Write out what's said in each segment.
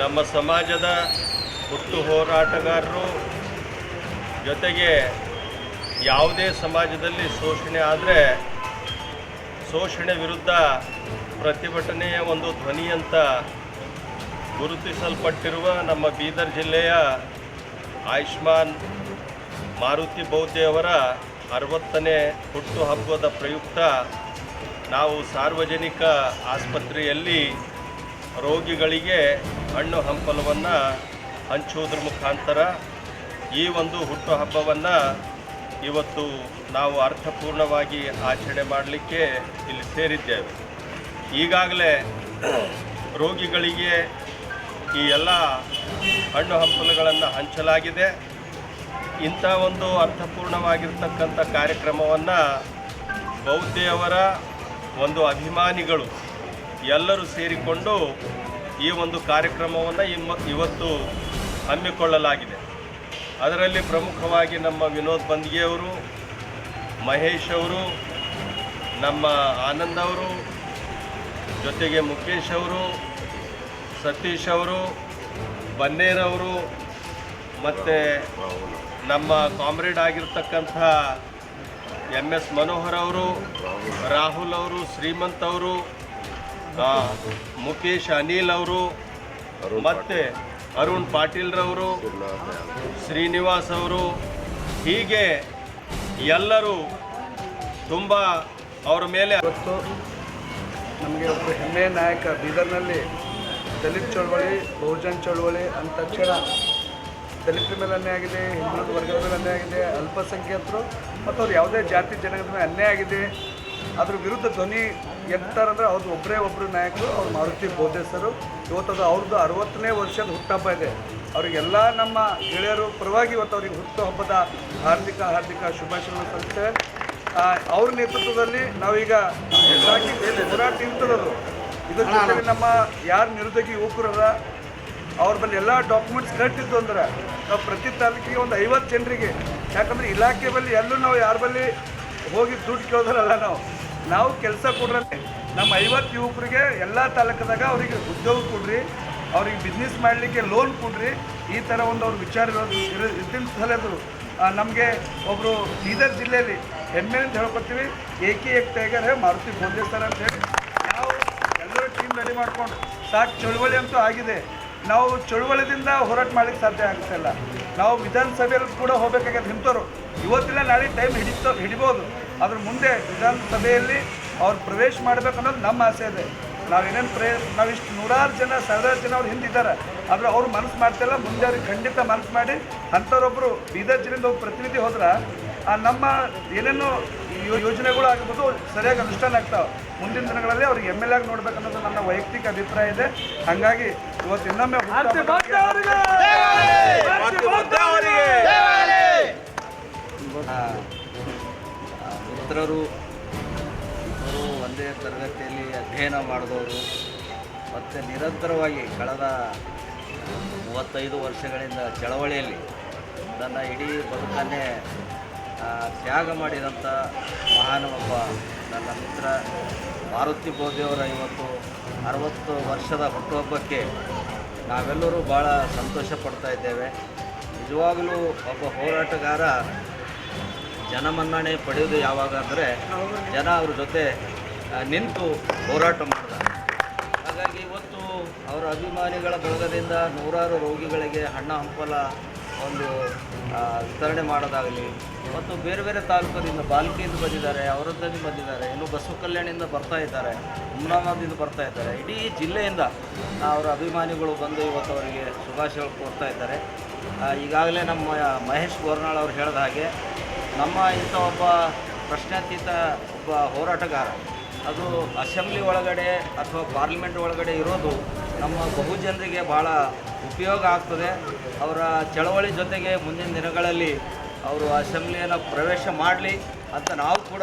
ನಮ್ಮ ಸಮಾಜದ ಹುಟ್ಟು ಹೋರಾಟಗಾರರು ಜೊತೆಗೆ ಯಾವುದೇ ಸಮಾಜದಲ್ಲಿ ಶೋಷಣೆ ಆದರೆ ಶೋಷಣೆ ವಿರುದ್ಧ ಪ್ರತಿಭಟನೆಯ ಒಂದು ಧ್ವನಿ ಅಂತ ಗುರುತಿಸಲ್ಪಟ್ಟಿರುವ ನಮ್ಮ ಬೀದರ್ ಜಿಲ್ಲೆಯ ಆಯುಷ್ಮಾನ್ ಮಾರುತಿ ಬೌದ್ಧೆಯವರ ಅರವತ್ತನೇ ಹುಟ್ಟುಹಬ್ಬದ ಪ್ರಯುಕ್ತ ನಾವು ಸಾರ್ವಜನಿಕ ಆಸ್ಪತ್ರೆಯಲ್ಲಿ ರೋಗಿಗಳಿಗೆ ಹಣ್ಣು ಹಂಪಲವನ್ನು ಹಂಚುವುದ್ರ ಮುಖಾಂತರ ಈ ಒಂದು ಹುಟ್ಟುಹಬ್ಬವನ್ನು ಇವತ್ತು ನಾವು ಅರ್ಥಪೂರ್ಣವಾಗಿ ಆಚರಣೆ ಮಾಡಲಿಕ್ಕೆ ಇಲ್ಲಿ ಸೇರಿದ್ದೇವೆ. ಈಗಾಗಲೇ ರೋಗಿಗಳಿಗೆ ಈ ಎಲ್ಲ ಹಣ್ಣು ಹಂಪಲುಗಳನ್ನು ಹಂಚಲಾಗಿದೆ. ಇಂಥ ಒಂದು ಅರ್ಥಪೂರ್ಣವಾಗಿರ್ತಕ್ಕಂಥ ಕಾರ್ಯಕ್ರಮವನ್ನು ಬೌದ್ಧೆಯವರ ಒಂದು ಅಭಿಮಾನಿಗಳು ಎಲ್ಲರೂ ಸೇರಿಕೊಂಡು ಈ ಒಂದು ಕಾರ್ಯಕ್ರಮವನ್ನು ಇಮ್ಮ, ಇವತ್ತು ಹಮ್ಮಿಕೊಳ್ಳಲಾಗಿದೆ. ಅದರಲ್ಲಿ ಪ್ರಮುಖವಾಗಿ ನಮ್ಮ ವಿನೋದ್ ಬಂದ್ಗೆಯವರು ಮಹೇಶ್ ಅವರು, ನಮ್ಮ ಆನಂದ್ ಅವರು, ಜೊತೆಗೆ ಮುಖೇಶ್ ಅವರು, ಸತೀಶ್ ಅವರು ಬನ್ನೇರವರು ಮತ್ತು ನಮ್ಮ ಕಾಮ್ರೇಡ್ ಆಗಿರ್ತಕ್ಕಂಥ ಎಂ ಎಸ್ ಮನೋಹರ್ ಅವರು, ರಾಹುಲ್ ಅವರು, ಶ್ರೀಮಂತ್ ಅವರು ಮುಖೇಶ್ ಅನಿಲ್ ಅವರು ಮತ್ತು ಅರುಣ್ ಪಾಟೀಲ್ರವರು ಶ್ರೀನಿವಾಸ್ ಅವರು ಹೀಗೆ ಎಲ್ಲರೂ ತುಂಬ ಅವರ ಮೇಲೆ ಇವತ್ತು ನಮಗೆ ಒಬ್ಬರು ಹೆಮ್ಮೆ ನಾಯಕ ಬೀದರ್ನಲ್ಲಿ ದಲಿತ ಚಳವಳಿ ಬಹುಜನ್ ಚಳವಳಿ ಅಂದ ತಕ್ಷಣ ದಲಿತರ ಮೇಲೆ ಅನ್ಯಾಯ ಆಗಿದೆ ಹಿಂದುಳಿದ ವರ್ಗದ ಮೇಲೆ ಅನ್ಯಾಯ ಆಗಿದೆ ಅಲ್ಪಸಂಖ್ಯಾತರು ಮತ್ತು ಅವ್ರು ಯಾವುದೇ ಜಾತಿ ಜನಗಳ ಮೇಲೆ ಅನ್ಯಾಯ ಆಗಿದೆ ಅದ್ರ ವಿರುದ್ಧ ಧ್ವನಿ ಎತ್ತಾರಂದ್ರೆ ಅವ್ರದ್ದು ಒಬ್ಬರೇ ಒಬ್ಬರು ನಾಯಕರು, ಅವ್ರು ಮಾರುತಿ ಬೋಧೇಸರು ಇವತ್ತದು ಅವ್ರದ್ದು ಅರವತ್ತನೇ ವರ್ಷದ ಹುಟ್ಟಹಬ್ಬ ಇದೆ. ಅವರಿಗೆಲ್ಲ ನಮ್ಮ ಗೆಳೆಯರು ಪರವಾಗಿ ಇವತ್ತು ಅವ್ರಿಗೆ ಹುಟ್ಟುಹಬ್ಬದ ಹಾರ್ದಿಕ ಹಾರ್ದಿಕ ಶುಭಾಶಯಗಳು ಸಲ್ಲಿಸ್ತೇವೆ. ಅವ್ರ ನೇತೃತ್ವದಲ್ಲಿ ನಾವೀಗ ಹೋರಾಟ ಇರ್ತದದು ಇದ್ರ ಜೊತೆಗೆ ನಮ್ಮ ಯಾರು ನಿರುದ್ಯೋಗಿ ಯುವಕರಲ್ಲ ಅವ್ರ ಬಳಿ ಎಲ್ಲ ಡಾಕ್ಯುಮೆಂಟ್ಸ್ ಕಟ್ಟಿದ್ದು ಅಂದ್ರೆ ನಾವು ಪ್ರತಿ ತಾಲೂಕಿಗೆ ಒಂದು ಐವತ್ತು ಜನರಿಗೆ. ಯಾಕಂದ್ರೆ ಇಲಾಖೆ ಬಳಿ ಎಲ್ಲೂ ನಾವು ಯಾರ ಬಳಿ ಹೋಗಿ ದುಡ್ಡು ಕೇಳೋದ್ರಲ್ಲ ನಾವು. ನಾವು ಕೆಲಸ ಕೊಡ್ರಲ್ಲಿ. ನಮ್ಮ ಐವತ್ತು ಯುವಕರಿಗೆ ಎಲ್ಲ ತಾಲೂಕದಾಗ ಅವರಿಗೆ ಉದ್ಯೋಗ ಕೊಡ್ರಿ, ಅವ್ರಿಗೆ ಬಿಸ್ನೆಸ್ ಮಾಡಲಿಕ್ಕೆ ಲೋನ್ ಕೊಡ್ರಿ, ಈ ಥರ ಒಂದು ಅವ್ರ ವಿಚಾರ ಇರೋದು ಇರೋ- ಇದ್ದಿನ ನಮಗೆ ಒಬ್ಬರು ಬೀದರ್ ಜಿಲ್ಲೆಯಲ್ಲಿ ಹೆಮ್ಮೆ ಅಂತ ಹೇಳ್ಕೊತೀವಿ. ಏಕೆ ಏಕ್ ಟೈಗರ್ ಮಾರುತಿ ಬೋಧೆ ಸರ್ ಅಂತ ಹೇಳಿ. ನಾವು ಎಲ್ಲರೂ ಟೀಮ್ ರೆಡಿ ಮಾಡಿಕೊಂಡು, ಸಾಕು ಚಳುವಳಿ ಅಂತೂ ಆಗಿದೆ. ನಾವು ಚಳುವಳಿದಿಂದ ಹೋರಾಟ ಮಾಡ್ಲಿಕ್ಕೆ ಸಾಧ್ಯ ಆಗ್ತಿಲ್ಲ ನಾವು ವಿಧಾನಸಭೆಯಲ್ಲಿ ಕೂಡ ಹೋಗ್ಬೇಕಾಗ್ಯದ ಇಂಥವ್ರು ಇವತ್ತಿನ ನಾಳೆ ಟೈಮ್ ಹಿಡಿತ ಹಿಡಿಬೋದು. ಅದ್ರ ಮುಂದೆ ವಿಧಾನಸಭೆಯಲ್ಲಿ ಅವ್ರು ಪ್ರವೇಶ ಮಾಡಬೇಕು ಅನ್ನೋದು ನಮ್ಮ ಆಸೆ ಇದೆ. ನಾವು ಏನೇನು ಪ್ರೇ ನಾವಿಷ್ಟು ನೂರಾರು ಜನ, ಸಾವಿರಾರು ಜನ ಅವ್ರು ಹಿಂದಿದ್ದಾರೆ. ಆದರೆ ಅವ್ರು ಮನಸ್ಸು ಮಾಡ್ತಿಲ್ಲ ಮುಂದೆ ಅವ್ರಿಗೆ ಖಂಡಿತ ಮನಸ್ಸು ಮಾಡಿ ಅಂಥವ್ರೊಬ್ಬರು ಬೀದರ್ ಜಿಲ್ಲೆಯಿಂದ ಒಬ್ಬ ಪ್ರತಿನಿಧಿ ಹೋದ್ರೆ ನಮ್ಮ ಏನೇನು ಈ ಯೋಜನೆಗಳು ಆಗ್ಬೋದು ಸರಿಯಾಗಿ ಅನುಷ್ಠಾನ ಆಗ್ತಾವೆ ಮುಂದಿನ ದಿನಗಳಲ್ಲಿ ಅವ್ರಿಗೆ ಎಂ ಎಲ್ ಆಗಿ ನೋಡ್ಬೇಕನ್ನೋದು ನನ್ನ ವೈಯಕ್ತಿಕ ಅಭಿಪ್ರಾಯ ಇದೆ. ಹಾಗಾಗಿ ಇವತ್ತು ಇನ್ನೊಮ್ಮೆ ಮಿತ್ರರು ಇಬ್ಬರು ಒಂದೇ ತರಗತಿಯಲ್ಲಿ ಅಧ್ಯಯನ ಮಾಡಿದವರು ಮತ್ತು ನಿರಂತರವಾಗಿ ಕಳೆದ ಮೂವತ್ತೈದು ವರ್ಷಗಳಿಂದ ಚಳವಳಿಯಲ್ಲಿ ನನ್ನ ಇಡೀ ಬದುಕನ್ನೇ ತ್ಯಾಗ ಮಾಡಿದಂಥ ಮಹಾನ್ ಒಬ್ಬ ನನ್ನ ಮಿತ್ರ ಮಾರುತಿ ಬೋಧಿಯವರ ಇವತ್ತು ಅರವತ್ತು ವರ್ಷದ ಹುಟ್ಟುಹಬ್ಬಕ್ಕೆ ನಾವೆಲ್ಲರೂ ಭಾಳ ಸಂತೋಷ ಪಡ್ತಾ ಇದ್ದೇವೆ. ನಿಜವಾಗಲೂ ಒಬ್ಬ ಹೋರಾಟಗಾರ ಜನಮನ್ನಣೆ ಪಡೆಯೋದು ಯಾವಾಗ ಅಂದರೆ ಜನ ಅವ್ರ ಜೊತೆ ನಿಂತು ಹೋರಾಟ ಮಾಡಿದ ಹಾಗಾಗಿ ಇವತ್ತು ಅವರ ಅಭಿಮಾನಿಗಳ ಬಳಗದಿಂದ ನೂರಾರು ರೋಗಿಗಳಿಗೆ ಹಣ್ಣ ಹಂಪಲ ಒಂದು ವಿತರಣೆ ಮಾಡೋದಾಗಲಿ ಮತ್ತು ಬೇರೆ ಬೇರೆ ತಾಲೂಕದಿಂದ ಬಾಲ್ಕಿಯಿಂದ ಬಂದಿದ್ದಾರೆ ಅವರದ್ದಲ್ಲಿ ಬಂದಿದ್ದಾರೆ, ಇನ್ನು ಬಸವ ಕಲ್ಯಾಣಿಯಿಂದ ಬರ್ತಾ ಇದ್ದಾರೆ ಹುಮ್ನಾಬಾದಿಂದ ಬರ್ತಾ ಇದ್ದಾರೆ. ಇಡೀ ಜಿಲ್ಲೆಯಿಂದ ಅವರ ಅಭಿಮಾನಿಗಳು ಬಂದು ಇವತ್ತು ಅವರಿಗೆ ಶುಭಾಶಯ ಕೋರ್ತಾ ಇದ್ದಾರೆ. ಈಗಾಗಲೇ ನಮ್ಮ ಮಹೇಶ್ ಗೋರ್ನಾಳ್ ಅವರು ಹೇಳಿದ ಹಾಗೆ, ನಮ್ಮ ಇಂಥ ಒಬ್ಬ ಪ್ರಶ್ನಾತೀತ ಒಬ್ಬ ಹೋರಾಟಗಾರ, ಅದು ಅಸೆಂಬ್ಲಿ ಒಳಗಡೆ ಅಥವಾ ಪಾರ್ಲಿಮೆಂಟ್ ಒಳಗಡೆ ಇರೋದು ನಮ್ಮ ಬಹುಜನರಿಗೆ ಭಾಳ ಉಪಯೋಗ ಆಗ್ತದೆ. ಅವರ ಚಳವಳಿ ಜೊತೆಗೆ ಮುಂದಿನ ದಿನಗಳಲ್ಲಿ ಅವರು ಅಸೆಂಬ್ಲಿಯನ್ನು ಪ್ರವೇಶ ಮಾಡಲಿ ಅಂತ ನಾವು ಕೂಡ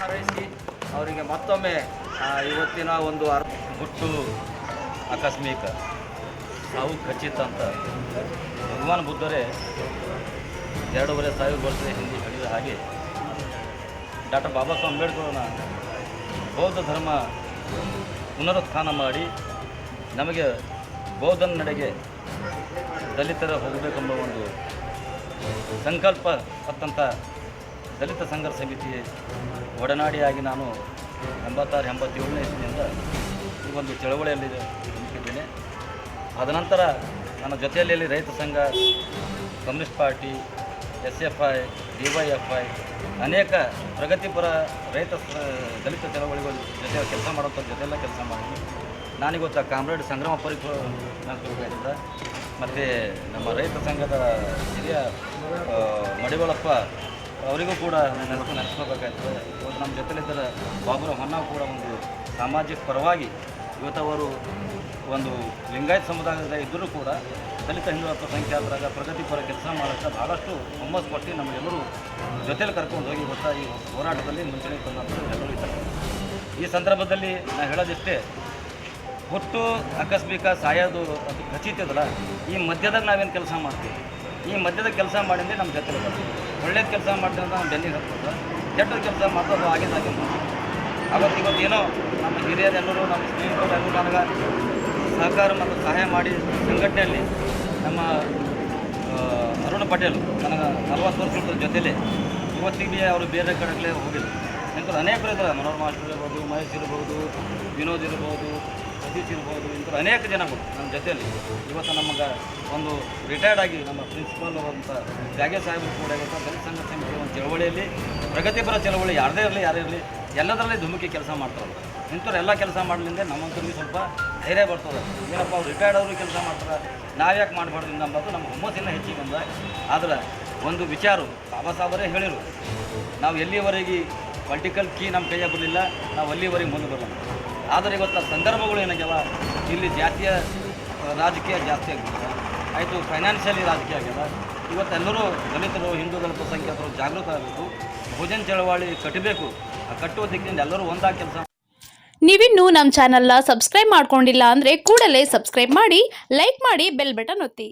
ಹಾರೈಸಿ ಅವರಿಗೆ ಮತ್ತೊಮ್ಮೆ ಇವತ್ತಿನ ಒಂದು ಅರ್ಥ ಹುಟ್ಟು ಆಕಸ್ಮಿಕ, ಸಾವು ಖಚಿತ ಅಂತ. ಭಗವಾನ್ ಬುದ್ಧರೇ ಎರಡೂವರೆ ಸಾವಿರ ವರ್ಷದ ಹಿಂದೆ ಹೇಳಿದ ಹಾಗೆ, ಡಾಕ್ಟರ್ ಬಾಬಾ ಸಾಹೇಬ್ ಅಂಬೇಡ್ಕರ್ನ ಬೌದ್ಧ ಧರ್ಮ ಪುನರುತ್ಥಾನ ಮಾಡಿ ನಮಗೆ ಬೌದ್ಧನ ನಡೆಗೆ ದಲಿತರ ಹೋಗಬೇಕೆಂಬ ಒಂದು ಸಂಕಲ್ಪ ಹೊತ್ತಂಥ ದಲಿತ ಸಂಘರ್ಷ ಸಮಿತಿ ಒಡನಾಡಿಯಾಗಿ ನಾನು ಎಂಬತ್ತಾರು, ಎಂಬತ್ತೇಳನೇ ಇಸ್ವಿಯಿಂದ ಈ ಒಂದು ಚಳವಳಿಯಲ್ಲಿ ನಿಂತಿದ್ದೇನೆ ಅದನಂತರ ನನ್ನ ಜೊತೆಯಲ್ಲಿ ರೈತ ಸಂಘ, communist party S F I D Y F I ಅನೇಕ ಪ್ರಗತಿಪರ ರೈತ ದಲಿತ ಚಳವಳಿಗಳ ಜೊತೆ ಕೆಲಸ ಮಾಡೋಂಥ ಜೊತೆಲ್ಲ ಕೆಲಸ ಮಾಡಿ ನಾನಿಗೊತ್ತ ಕಾಮ್ರೇಡ್ ಸಂಗ್ರಾಮ ಪರಿಪಾಲಿಸಿದ ಮತ್ತು ನಮ್ಮ ರೈತ ಸಂಘದ ಹಿರಿಯ ಮಡಿವಳಪ್ಪ, ಅವರಿಗೂ ಕೂಡ ಹೆಸರು ನೆನೆಸ್ಕೋಬೇಕಾಗ್ತದೆ ಇವತ್ತು ನಮ್ಮ ಜೊತೆಲಿದ್ದರೆ ಬಾಬುರ ಹೊನ್ನ ಕೂಡ ಒಂದು ಸಾಮಾಜಿಕ ಪರವಾಗಿ ಇವತ್ತವರು ಒಂದು ಲಿಂಗಾಯತ್ ಸಮುದಾಯದ ಇದ್ದರೂ ಕೂಡ ದಲಿತ ಹಿಂದೂ ಅಲ್ಪಸಂಖ್ಯಾತರಾಗ ಪ್ರಗತಿಪರ ಕೆಲಸ ಮಾಡೋಕ್ಕೆ ಭಾಳಷ್ಟು ಹುಮ್ಮಸ್ ಕೊಟ್ಟು ನಮಗೆಲ್ಲರೂ ಜೊತೆಲಿ ಕರ್ಕೊಂಡು ಹೋಗಿ ಗೊತ್ತಾ ಈ ಹೋರಾಟದಲ್ಲಿ ಮುಂಚೂಣಿ ತಂದಂಥ ಎಲ್ಲರೂ ಇದ್ದಾರೆ. ಈ ಸಂದರ್ಭದಲ್ಲಿ ನಾನು ಹೇಳೋದಿಷ್ಟೇ ಹುಟ್ಟು, ಆಕಸ್ಮಿಕ ಸಾಯೋದು ಅದು ಖಚಿತದಲ್ಲ ಈ ಮಧ್ಯದಾಗ ನಾವೇನು ಕೆಲಸ ಮಾಡ್ತೀವಿ? ಈ ಮಧ್ಯದ ಕೆಲಸ ಮಾಡಿದ್ರೆ ನಮ್ಮ ಜೊತೆ ಬರ್ತೀವಿ ಒಳ್ಳೇದು ಕೆಲಸ ಅಂತ ನಾವು ಬೆನ್ನಿಗೆ ಹತ್ತದ ಕೆಟ್ಟದ ಕೆಲಸ ಮಾಡಿದ್ರೆ ಅದು ಆಗಿಂದ ಹಾಗೆ ಅವತ್ತು ಇವತ್ತು ಏನೋ ನಮ್ಮ ಹಿರಿಯರೆಲ್ಲರೂ, ನಮ್ಮ ಸ್ನೇಹಿತರೆಲ್ಲರೂ ನನಗೆ ಸಹಕಾರ ಮತ್ತು ಸಹಾಯ ಮಾಡಿ ಸಂಘಟನೆಯಲ್ಲಿ ನಮ್ಮ ಅರುಣ್ ಪಟೇಲ್ ನನಗೆ ನಲವತ್ತು ವರ್ಷಗಳ ಜೊತೆಲೇ ಇವತ್ತಿಗೆ ಅವರು ಬೇರೆ ಕಡೆಗಳೇ ಹೋಗಿಲ್ಲ ನಂತರ ಅನೇಕರು ಇದ್ದಾರೆ. ಮನೋಹರ್ ಮಾಸ್ಟರ್ ಇರ್ಬೋದು, ಮಹೇಶ್ ಇರ್ಬೋದು, ವಿನೋದ್ ಇರ್ಬೋದು ಸತೀಶ್ ಇರ್ಬೋದು ಇಂಥ ಅನೇಕ ಜನಗಳು ನಮ್ಮ ಜೊತೆಯಲ್ಲಿ. ಇವತ್ತು ನಮಗೆ ಒಂದು ರಿಟೈರ್ಡ್ ಆಗಿ ನಮ್ಮ ಪ್ರಿನ್ಸಿಪಾಲ್ ಅಂತ ತ್ಯಾಗೇ ಸಾಹೇಬರು ಕೂಡ ಇವತ್ತು ದಲಿತ ಸಂಘ ಸಮಿತಿ ಒಂದು ಚಳವಳಿಯಲ್ಲಿ ಪ್ರಗತಿಪರ ಚಳವಳಿ ಯಾರದೇ ಇರಲಿ, ಯಾರೇ ಇರಲಿ, ಎಲ್ಲದರಲ್ಲಿ ಧುಮುಕಿ ಕೆಲಸ ಮಾಡ್ತಾರೆ ಇಂಥವ್ರು ಎಲ್ಲ ಕೆಲಸ ಮಾಡಲಿಂದ ನಮ್ಮಂತರಿಗೆ ಸ್ವಲ್ಪ ಧೈರ್ಯ ಬರ್ತದೆ. ಏನಪ್ಪ, ಅವ್ರು ರಿಟೈರ್ಡ್ ಅವರು ಕೆಲಸ ಮಾಡ್ತಾರೆ, ನಾವ್ಯಾಕೆ ಮಾಡಬಾರ್ದು ಅನ್ನೋದು ನಮ್ಮ ಹುಮ್ಮಸ್ಸಿನ ಹೆಚ್ಚಿಗೆ ಬಂದ. ಆದರೆ ಒಂದು ವಿಚಾರ ಬಾಬಾ ಸಾಹೇಬರೇ ಹೇಳಿರು, ನಾವು ಎಲ್ಲಿವರೆಗೆ ಪೊಲಿಟಿಕಲ್ ಕೀ ನಮ್ಮ ಕೈಯಾಗ ಬರಲಿಲ್ಲ, ನಾವು ಅಲ್ಲಿವರೆಗೆ ಮುಂದೆ ಬರಲ್ಲ ಆದರೆ ಇವತ್ತು ಸಂದರ್ಭಗಳು ಏನಾಗ್ಯಾವ? ಇಲ್ಲಿ ಜಾತಿಯ ರಾಜಕೀಯ ಜಾಸ್ತಿ ಆಗ್ಬಿಟ್ಟಿದೆ. ಆಯಿತು ಫೈನಾನ್ಷಿಯಲಿ ರಾಜಕೀಯ ಆಗ್ಯದ ಇವತ್ತೆಲ್ಲರೂ ದಲಿತರು ಹಿಂದೂ ಅಲ್ಪಸಂಖ್ಯಾತರು ಜಾಗೃತ ಆಗಬೇಕು. ಭೋಜನ ಚಳವಳಿ ಕಟ್ಟಬೇಕು. ಆ ಕಟ್ಟುವ ದಿಕ್ಕಿನಿಂದ ಎಲ್ಲರೂ ಒಂದಾಗಿ ಕೆಲಸ. ನೀವಿನ್ನೂ ನಮ್ಮ ಚಾನಲ್ನ ಸಬ್ಸ್ಕ್ರೈಬ್ ಮಾಡ್ಕೊಂಡಿಲ್ಲ ಅಂದರೆ ಕೂಡಲೇ ಸಬ್ಸ್ಕ್ರೈಬ್ ಮಾಡಿ ಲೈಕ್ ಮಾಡಿ ಬೆಲ್ ಬಟನ್ ಒತ್ತಿ.